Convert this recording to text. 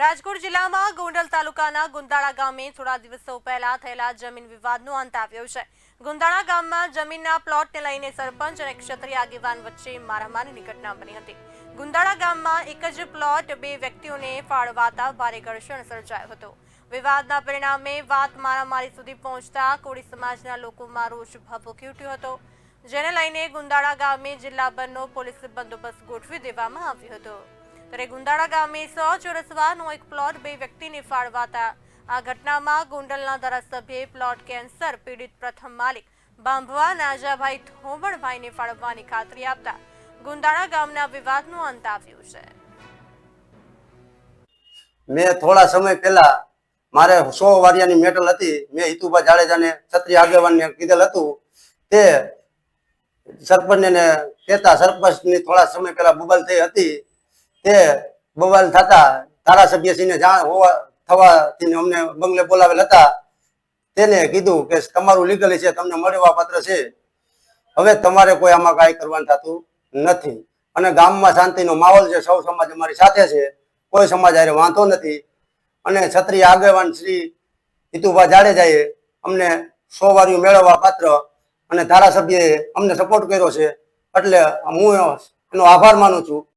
રાજકોટ જિલ્લામાં ગોંડલ તાલુકાના ગુંદાળા ગામે થોડા દિવસો પહેલા થયેલા જમીન વિવાદનો અંત આવ્યો છે. ગુંદાળા ગામમાં જમીનના પ્લોટને લઈને સરપંચ અને ક્ષત્રિય આગેવાન વચ્ચે મારામારીની ઘટના બની હતી. ગુંદાળા ગામમાં એક જ પ્લોટ બે વ્યક્તિઓને ફાળવાતા ભારે ઘર્ષણ સર્જાયો હતો. વિવાદના પરિણામે વાત મારામારી સુધી પહોંચતા કોળી સમાજના લોકોમાં રોષ ભભૂકી ઉઠ્યો હતો, જેને લઈને ગુંદાળા ગામે જિલ્લાભરનો પોલીસ બંદોબસ્ત ગોઠવી દેવામાં આવ્યો હતો. ત્યારે ગુંદાળા ગામે સો ચોરસવાનો એક પ્લોટ બે વ્યક્તિને ફાળવાતા. આ ઘટનામાં ગોંડલના ધારાસભ્યએ પ્લોટ કેન્સર પીડિત પ્રથમ માલિક બાંભવા નાજાભાઈ થોમણભાઈને ફાળવવાની ખાતરી આપતા ગુંદાળા ગામના વિવાદનો અંત આવ્યો છે. મેં થોડા સમય પહેલા મારે સો વારિયાની મેટલ હતી. મેં હિતુભા જાડેજાને ક્ષત્રિય આગેવાનને કીધેલ હતું. તે સરપંચને કહેતા સરપંચની થોડા સમય પહેલા બુબલ થઈ હતી. તે બવાલ થતા ધારાસભ્યશ્રીને જાણ હોવા થવાથી અમને બંગલે બોલાવેલ હતા. તેને કીધું કે તમારું લીગલી છે, તમને મળવા પત્ર છે. હવે તમારે કોઈ આમાં કાંઈ કરવાનું થતું નથી. અને ગામમાં શાંતિનો માહોલ છે, સૌ સમાજ અમારી સાથે છે. કોઈ સમાજ હારે વાંધો નથી. અને ક્ષત્રિય આગેવાન શ્રી હિતુભા જાડેજાએ અમને સો વાર્યું મેળવવા પાત્ર અને ધારાસભ્યએ અમને સપોર્ટ કર્યો છે. એટલે હું એનો આભાર માનું છું.